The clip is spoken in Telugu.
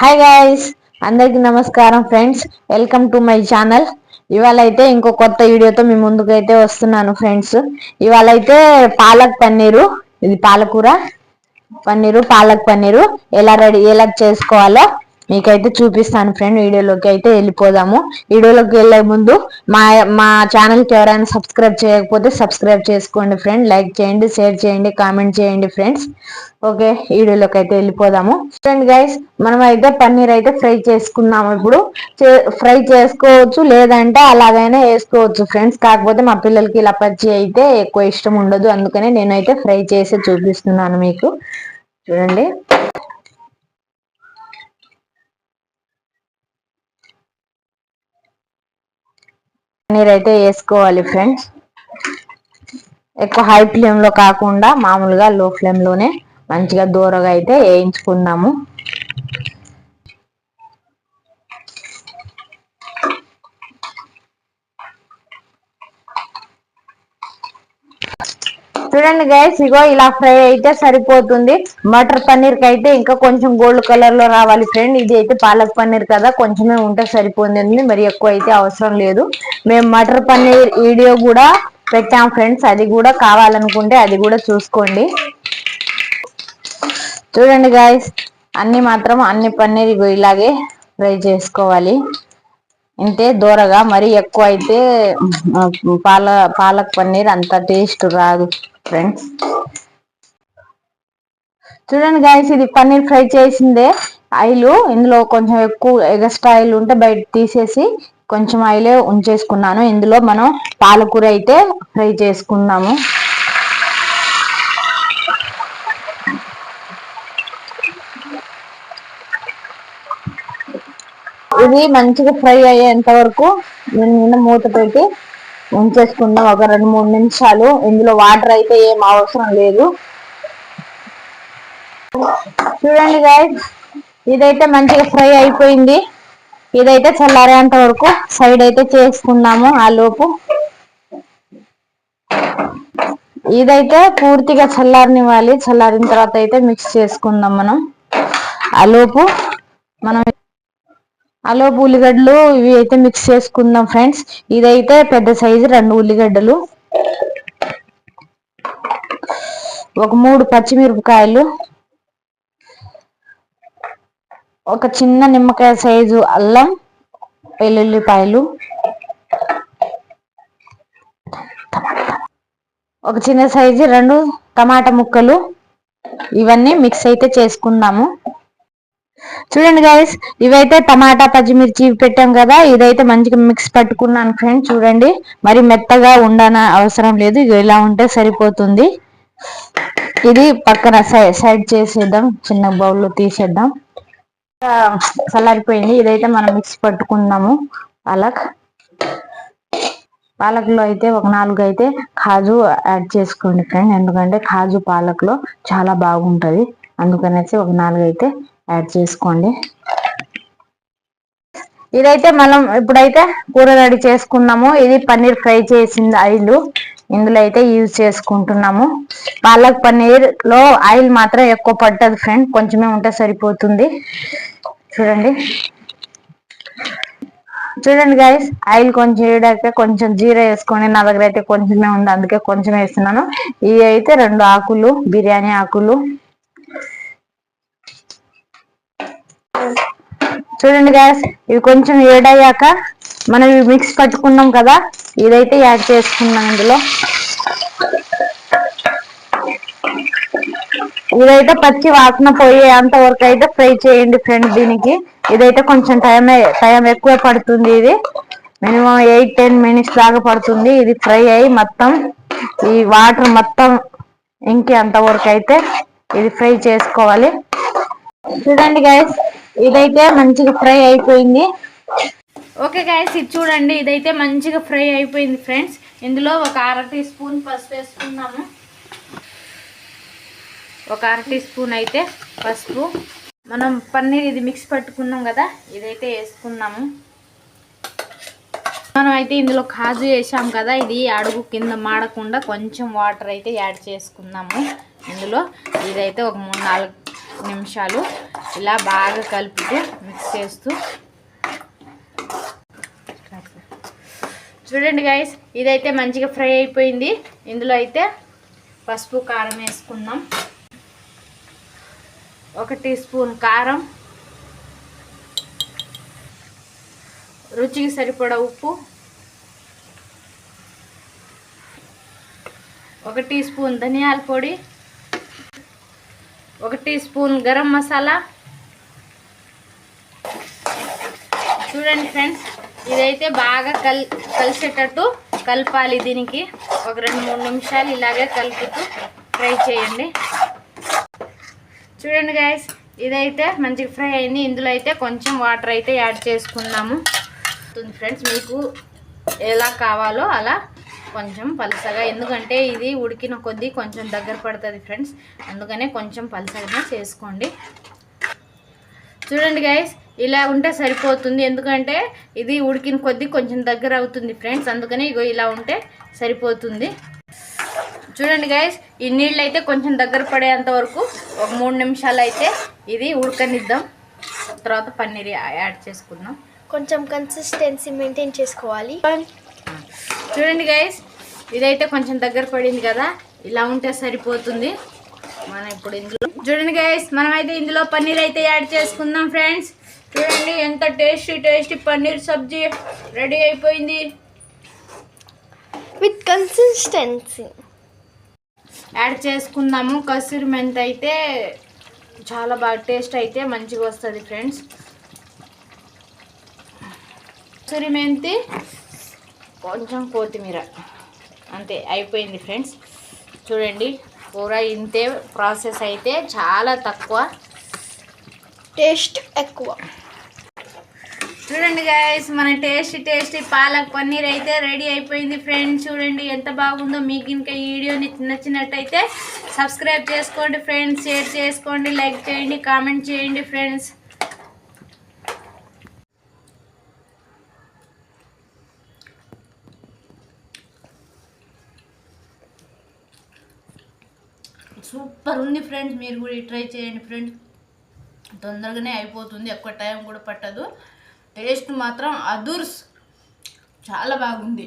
హాయ్ గాయస్ అందరికీ నమస్కారం friends. Welcome to my channel ఇవాళ అయితే ఇంకో కొత్త వీడియోతో మీ ముందుకైతే వస్తున్నాను ఫ్రెండ్స్. ఇవాళ అయితే పాలక్ పన్నీరు ఇది పాలకూర పన్నీరు పాలక్ పన్నీరు ఎలా రెడీ ఎలా చేసుకోవాలో మీకైతే చూపిస్తాను ఫ్రెండ్ వీడియోలోకి అయితే వెళ్ళిపోదాము. వీడియోలోకి వెళ్ళే ముందు మా మా ఛానల్కి ఎవరైనా సబ్స్క్రైబ్ చేయకపోతే సబ్స్క్రైబ్ చేసుకోండి ఫ్రెండ్ లైక్ చేయండి షేర్ చేయండి కామెంట్ చేయండి ఫ్రెండ్స్ ఓకే వీడియోలోకి అయితే వెళ్ళిపోదాము. ఫ్రెండ్ గైస్ మనం అయితే పన్నీర్ అయితే ఫ్రై చేసుకున్నాము ఇప్పుడు. ఫ్రై చేసుకోవచ్చు లేదంటే అలాగైనా వేసుకోవచ్చు ఫ్రెండ్స్ కాకపోతే మా పిల్లలకి ఇలా పచ్చి అయితే ఎక్కువ ఇష్టం ఉండదు. అందుకనే నేనైతే ఫ్రై చేసి చూపిస్తున్నాను మీకు. చూడండి. మీరైతే అయితే వేసుకోవాలి ఫ్రెండ్స్. ఎక్కువ హై ఫ్లేమ్లో కాకుండా మామూలుగా లో ఫ్లేమ్లోనే మంచిగా దూరగా అయితే వేయించుకుందాము. చూడండి గైస్ ఇగో ఇలా ఫ్రై అయితే సరిపోతుంది. మటర్ పన్నీర్కి అయితే ఇంకా కొంచెం గోల్డ్ కలర్లో రావాలి ఫ్రెండ్ ఇది అయితే పాలక్ పన్నీర్ కదా కొంచెమే ఉంటే సరిపోతుంది. మరి ఎక్కువ అయితే అవసరం లేదు. మేము మటర్ పన్నీర్ వీడియో కూడా పెట్టాం ఫ్రెండ్స్ అది కూడా కావాలనుకుంటే అది కూడా చూసుకోండి. చూడండి గాయస్ అన్ని మాత్రం అన్ని పన్నీర్ ఇలాగే ఫ్రై చేసుకోవాలి. అంటే దూరగా మరి ఎక్కువ అయితే పాల పాలక్ పన్నీర్ అంత టేస్ట్ రాదు. ఫ్రెండ్స్ చూడండి గాయస్ ఇది పన్నీర్ ఫ్రై చేసిందే. ఆయిల్ ఇందులో కొంచెం ఎక్కువ ఎగస్ట్రా ఆయిల్ ఉంటే బయట తీసేసి కొంచెం ఆయిలే ఉంచేసుకున్నాను. ఇందులో మనం పాలకూర అయితే ఫ్రై చేసుకున్నాము. ఇది మంచిగా ఫ్రై అయ్యేంత వరకు నేను మూత పెట్టి ఉంచేసుకుందాం ఒక రెండు మూడు నిమిషాలు. ఇందులో వాటర్ అయితే ఏం అవసరం లేదు. చూడండి గాయ ఇదైతే మంచిగా ఫ్రై అయిపోయింది. ఇదైతే చల్లారేంత వరకు సైడ్ అయితే చేసుకున్నాము ఆ లోపు. ఇదైతే పూర్తిగా చల్లారనివ్వాలి. చల్లారిన తర్వాత అయితే మిక్స్ చేసుకుందాం మనం. ఆ లోపు మనం అలోపు ఉల్లిగడ్డలు ఇవి అయితే మిక్స్ చేసుకుందాం ఫ్రెండ్స్ ఇదైతే పెద్ద సైజు రెండు ఉల్లిగడ్డలు. ఒక మూడు పచ్చిమిరపకాయలు. ఒక చిన్న నిమ్మకాయ సైజు అల్లం వెల్లుల్లిపాయలు. ఒక చిన్న సైజు రెండు టమాటా ముక్కలు. ఇవన్నీ మిక్స్ అయితే చేసుకుందాము. చూడండి గైస్ ఇవైతే టమాటా పచ్చిమిర్చి పెట్టాం కదా ఇదైతే మంచిగా మిక్స్ పట్టుకున్నాను ఫ్రెండ్స్ చూడండి. మరి మెత్తగా ఉండన అవసరం లేదు ఇది ఇలా ఉంటే సరిపోతుంది. ఇది పక్కన సైడ్ చేసేద్దాం చిన్న బౌల్లో తీసేద్దాం. చల్లారిపోయింది ఇదైతే మనం మిక్స్ పట్టుకుందాము పాలక్. పాలక్లో అయితే ఒక నాలుగు అయితే కాజు యాడ్ చేసుకోండి ఫ్రెండ్ ఎందుకంటే కాజు పాలక్లో చాలా బాగుంటుంది. అందుకనేసి ఒక నాలుగు అయితే యాడ్ చేసుకోండి. ఇదైతే మనం ఇప్పుడైతే కూర రెడీ చేసుకున్నాము. ఇది పన్నీర్ ఫ్రై చేసింది ఆయిల్. ఇందులో అయితే యూజ్ చేసుకుంటున్నాము. పాలక్ పన్నీర్లో ఆయిల్ మాత్రం ఎక్కువ పట్టదు ఫ్రెండ్. కొంచెమే ఉంటే సరిపోతుంది. చూడండి. చూడండి గాయస్ ఆయిల్ కొంచెం వేయడాక కొంచెం జీరా వేసుకొని నా దగ్గర అయితే కొంచెమే ఉంది. అందుకే కొంచెం వేస్తున్నాను. ఇవి అయితే రెండు ఆకులు బిర్యానీ ఆకులు. చూడండి గ్యాస్ ఇవి కొంచెం ఏడయ్యాక మనం ఇవి మిక్స్ పట్టుకున్నాం కదా ఇదైతే యాడ్ చేసుకున్నాం ఇందులో. ఇదైతే పచ్చి వాసన పోయేంత వరకు అయితే ఫ్రై చేయండి ఫ్రెండ్ దీనికి. ఇదైతే కొంచెం టైం టైం ఎక్కువ పడుతుంది ఇది. మినిమం ఎయిట్ టెన్ మినిట్స్ దాకా పడుతుంది. ఇది ఫ్రై అయ్యి మొత్తం ఈ వాటర్ మొత్తం ఇంకే అంతవరకు అయితే ఇది ఫ్రై చేసుకోవాలి. చూడండి గైస్ ఇదైతే మంచిగా ఫ్రై అయిపోయింది. ఓకే గాయస్ ఇది చూడండి ఇదైతే మంచిగా ఫ్రై అయిపోయింది ఫ్రెండ్స్. ఇందులో ఒక అర టీ స్పూన్ పసుపు వేసుకున్నాము ఒక అర టీ స్పూన్ అయితే పసుపు. మనం పన్నీర్ ఇది మిక్స్ పట్టుకున్నాం కదా ఇదైతే వేసుకున్నాము మనం అయితే ఇందులో కాజు వేసాం కదా ఇది అడుగు కింద మాడకుండా కొంచెం వాటర్ అయితే యాడ్ చేసుకున్నాము ఇందులో ఇదైతే ఒక మూడు నాలుగు నిమిషాలు ఇలా బాగా కలుపుతూ మిక్స్ చేస్తూ. చూడండి గైస్ ఇదైతే మంచిగా ఫ్రై అయిపోయింది. ఇందులో అయితే పసుపు కారం వేసుకుందాం. ఒక టీ స్పూన్ కారం. రుచికి సరిపడా ఉప్పు. ఒక టీ స్పూన్ ధనియాల పొడి. ఒక టీ స్పూన్ గరం మసాలా. చూడండి ఫ్రెండ్స్ ఇదైతే బాగా కల్ కలిసేటట్టు కలపాలి దీనికి. ఒక రెండు మూడు నిమిషాలు ఇలాగే కలుపుతూ ఫ్రై చేయండి. చూడండి గాయస్ ఇదైతే మంచిగా ఫ్రై అయింది. ఇందులో అయితే కొంచెం వాటర్ అయితే యాడ్ చేసుకున్నాము ఫ్రెండ్స్ మీకు ఎలా కావాలో అలా కొంచెం పలసగా ఎందుకంటే ఇది ఉడికిన కొద్దీ కొంచెం దగ్గర పడుతుంది ఫ్రెండ్స్. అందుకనే కొంచెం పలసగానే చేసుకోండి. చూడండి గైస్ ఇలా ఉంటే సరిపోతుంది. ఎందుకంటే ఇది ఉడికిన కొద్దీ కొంచెం దగ్గర అవుతుంది ఫ్రెండ్స్. అందుకని ఇగో ఇలా ఉంటే సరిపోతుంది. చూడండి గైస్ ఈ నీళ్ళు అయితే కొంచెం దగ్గర పడేంత వరకు ఒక మూడు నిమిషాలు అయితే ఇది ఉడకనిద్దాం. తర్వాత పన్నీర్ యాడ్ చేసుకుందాం. కొంచెం కన్సిస్టెన్సీ మెయింటైన్ చేసుకోవాలి. చూడండి గైస్ ఇదైతే కొంచెం దగ్గర పడింది కదా ఇలా ఉంటే సరిపోతుంది. మనం ఇప్పుడు ఇందులో చూడండి గైస్ మనమైతే ఇందులో పన్నీర్ అయితే యాడ్ చేసుకుందాం ఫ్రెండ్స్ చూడండి ఎంత tasty tasty paneer sabzi ready అయిపోయింది. విత్ కన్సిస్టెన్సీ యాడ్ చేసుకుందాము. కసూరి మెంతి అయితే చాలా బాగా టేస్ట్ అయితే మంచిగా వస్తుంది ఫ్రెండ్స్ కసూరి మెంతి కొంచెం కొత్తిమీర. అంతే అయిపోయింది ఫ్రెండ్స్. చూడండి కూర ఇంతే ప్రాసెస్ అయితే చాలా తక్కువ. టేస్ట్ ఎక్కువ. చూడండి గైస్ మన టేస్టీ టేస్టీ పాలక్ పన్నీర్ అయితే రెడీ అయిపోయింది ఫ్రెండ్స్. చూడంండి ఎంత బాగుందో మీకు ఇంకా ఈ వీడియో నచ్చినట్టయితే సబ్స్క్రైబ్ చేసుకోండి ఫ్రెండ్స్. షేర్ చేసుకోండి లైక్ చేయండి కామెంట్ చేయండి ఫ్రెండ్స్. సూపర్ ఉంది ఫ్రెండ్స్ మీరు కూడా ట్రై చేయండి ఫ్రెండ్స్. తొందరగానే అయిపోతుంది ఎక్కువ టైం కూడా పట్టదు. టేస్ట్ మాత్రం అదుర్స్. చాలా బాగుంది.